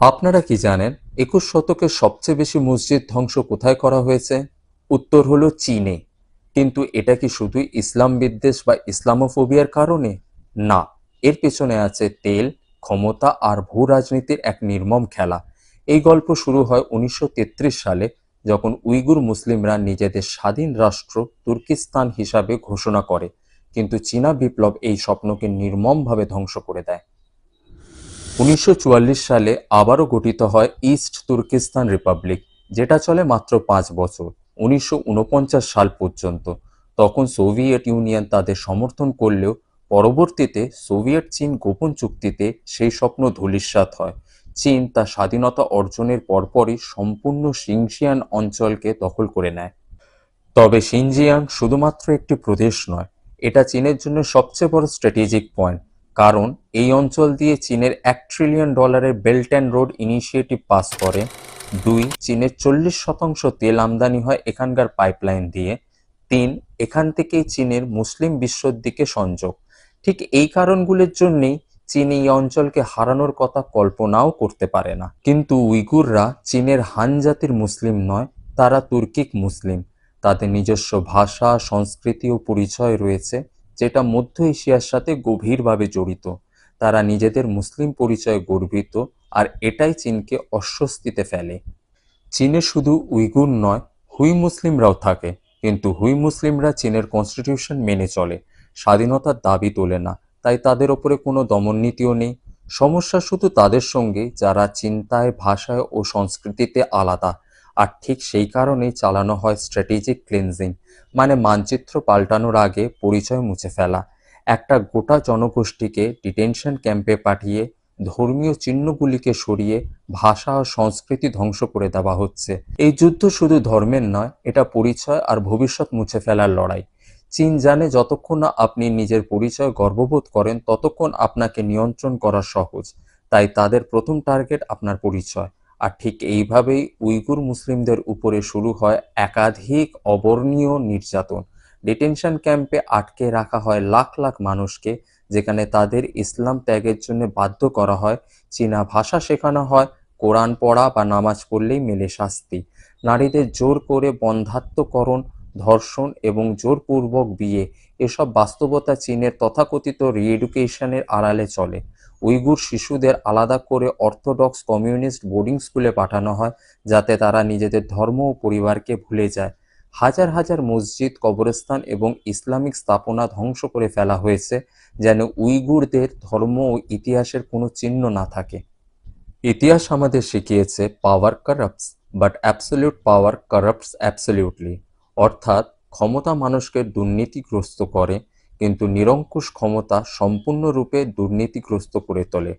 আপনারা কি জানেন একুশ শতকের সবচেয়ে বেশি মসজিদ ধ্বংস কোথায় করা হয়েছে? উত্তর হলো চীনে। কিন্তু এটা কি শুধুই ইসলাম বিদ্বেষ বা ইসলামোফোবিয়ার কারণে? না, এর পেছনে আছে তেল, ক্ষমতা আর ভূ রাজনীতির এক নির্মম খেলা। এই গল্প শুরু হয় উনিশশো তেত্রিশ সালে যখন উইগুর মুসলিমরা নিজেদের স্বাধীন রাষ্ট্র তুর্কিস্তান হিসাবে ঘোষণা করে। কিন্তু চীনা বিপ্লব এই স্বপ্নকে নির্মমভাবে ধ্বংস করে দেয়। উনিশশো চুয়াল্লিশ সালে আবারও গঠিত হয় ইস্ট তুর্কিস্তান রিপাবলিক, যেটা চলে মাত্র পাঁচ বছর, উনিশশো ঊনপঞ্চাশ সাল পর্যন্ত। তখন সোভিয়েত ইউনিয়ন তাদের সমর্থন করলেও পরবর্তীতে সোভিয়েত চীন গোপন চুক্তিতে সেই স্বপ্ন ধূলিসাৎ হয়। চীন তার স্বাধীনতা অর্জনের পরপরই সম্পূর্ণ সিংশিয়ান অঞ্চলকে দখল করে নেয়। তবে সিনজিয়াং শুধুমাত্র একটি প্রদেশ নয়, এটা চীনের জন্য সবচেয়ে বড় স্ট্র্যাটেজিক পয়েন্ট। কারণ এই অঞ্চল দিয়ে চীনের এক ট্রিলিয়ন ডলারের belt and road initiative pass করে। দুই, চীনের চল্লিশ শতাংশ তেল আমদানি হয় এখানকার পাইপলাইন দিয়ে। তিন, এখান থেকেই চীনের মুসলিম বিশ্বর দিকে সংযোগ। ঠিক এই কারণগুলির জন্যেই চীন এই অঞ্চলকে হারানোর কথা কল্পনাও করতে পারে না। কিন্তু উইগুররা চীনের হান জাতির মুসলিম নয়, তারা তুর্কিক মুসলিম। তাদের নিজস্ব ভাষা, সংস্কৃতি ও পরিচয় রয়েছে। যেটা মধ্য এশিয়ার সাথে গভীরভাবে জড়িত। তারা নিজেদের মুসলিম পরিচয়ে গর্বিত আর এটাই চীনকে অস্বস্তিতে ফেলে। চীনে শুধু উইগুর নয়, হুই মুসলিমরাও থাকে। কিন্তু হুই মুসলিমরা চীনের কনস্টিটিউশন মেনে চলে, স্বাধীনতার দাবি তোলে না। তাই তাদের ওপরে কোনো দমননীতিও নেই। সমস্যা শুধু তাদের সঙ্গে, যারা চিন্তায়, ভাষায় ও সংস্কৃতিতে আলাদা। আর ঠিক সেই কারণেই চালানো হয় স্ট্র্যাটেজিক ক্লিনজিং মানে মানচিত্র পাল্টানোর আগে পরিচয় মুছে ফেলা। একটা গোটা জনগোষ্ঠীকে ডিটেনশন ক্যাম্পে পাঠিয়ে ধর্মীয় চিহ্নগুলিকে সরিয়ে ভাষা ও সংস্কৃতি ধ্বংস করে দেওয়া হচ্ছে। এই যুদ্ধ শুধু ধর্মের নয়, এটা পরিচয় আর ভবিষ্যৎ মুছে ফেলার লড়াই। চীন জানে যতক্ষণ না আপনি নিজের পরিচয় গর্ববোধ করেন, ততক্ষণ আপনাকে নিয়ন্ত্রণ করা সহজ। তাই তাদের প্রথম টার্গেট আপনার পরিচয়। আর ঠিক এইভাবেই উইগুর মুসলিমদের উপরে শুরু হয় একাধিক অবর্ণীয় নির্যাতন। ডিটেনশন ক্যাম্পে আটকে রাখা হয় লাখ লাখ মানুষকে, যেখানে তাদের ইসলাম ত্যাগের জন্য বাধ্য করা হয়। চীনা ভাষা শেখানো হয়, কোরআন পড়া বা নামাজ পড়লেই মেলে শাস্তি। নারীদের জোর করে বন্ধাত্মকরণ, ধর্ষণ এবং জোরপূর্বক বিয়ে, এসব বাস্তবতা চীনের তথাকথিত রিএডুকেশনের আড়ালে চলে। উইগুর শিশুদের আলাদা করে অর্থোডক্স কমিউনিস্ট বোর্ডিং স্কুলে পাঠানো হয়, যাতে তারা নিজেদের ধর্ম ও পরিবারকে ভুলে যায়। হাজার হাজার মসজিদ, কবরস্থান এবং ইসলামিক স্থাপনা ধ্বংস করে ফেলা হয়েছে, যেন উইগুরদের ধর্ম ও ইতিহাসের কোনো চিহ্ন না থাকে। ইতিহাস আমাদের শিখিয়েছে power corrupts but absolute power corrupts absolutely অর্থাৎ ক্ষমতা মানুষকে দুর্নীতিগ্রস্ত করে কিন্তু নিরঙ্কুশ ক্ষমতা সম্পূর্ণরূপে দুর্নীতিগ্রস্ত করে তোলে।